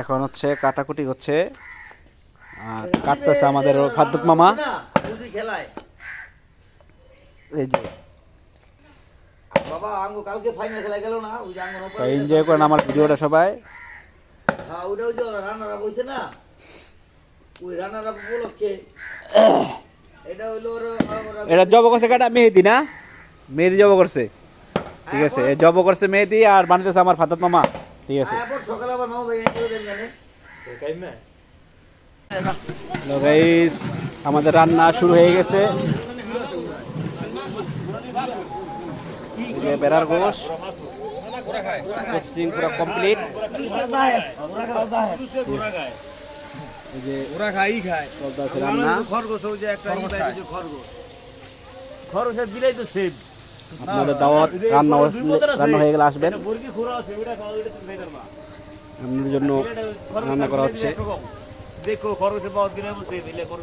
এখন হচ্ছে কাটাকুটি হচ্ছে। আর কাটতেছে আমাদের ফাদ্দুক মামা। বুঝি খেলায় এই যে। বাবা আঙ্গু কালকে ফাইনাল খেলা গেল না? ওই আঙ্গু এনজয় করেন আমার ভিডিওটা সবাই। হ্যাঁ ওটা ওই যে ওরা রান্নারা বলছে না? ওই রান্নারা উপলক্ষে। এটা হইল এটা জব করছে কাটা মেহেদি না? মেহেদি জব করছে। ঠিক আছে এই জব করছে মেহেদি আর বানাইতেছে আমার ফাদাত মামা। ঠিক আছে। সকালে আবার মামা ভাই গাইস আমাদের রান্না শুরু হয়ে গেছে। বেড়ার গোশ। কোচিং পুরো কমপ্লিট ওরা খাই খায় রান্না। খরগোশ ওই যে একটা খরগোশ। খরগোশের দিলেই তো সেম আপনাদের দাওয়াত, রান্না রান্না হয়ে গেলে আসবেন। আপনাদের জন্য রান্না করা হচ্ছে।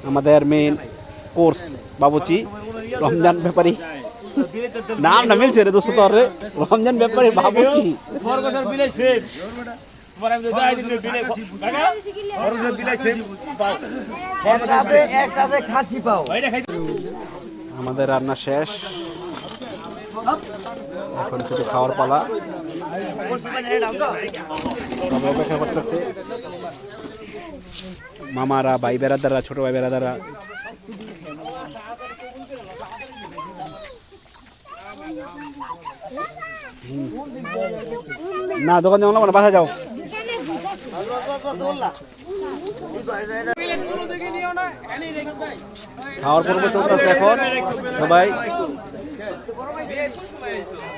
আমাদের মেইন কোর্স বাবুচি রমজান ব্যাপারী। নাম না মিলছে রে দোস্ত রমজান ব্যাপারী বাবুচি আমাদের রান্না শেষ। এখন শুধু খাওয়ার পালা। অপেক্ষা করতেছে। মামারা ভাই বেড়াদারা ছোট ভাই বেড়াদারা। না, দোকান যাও না বাসা যাও। খাওয়ার পর্ব চলতেছে এখন। সবাই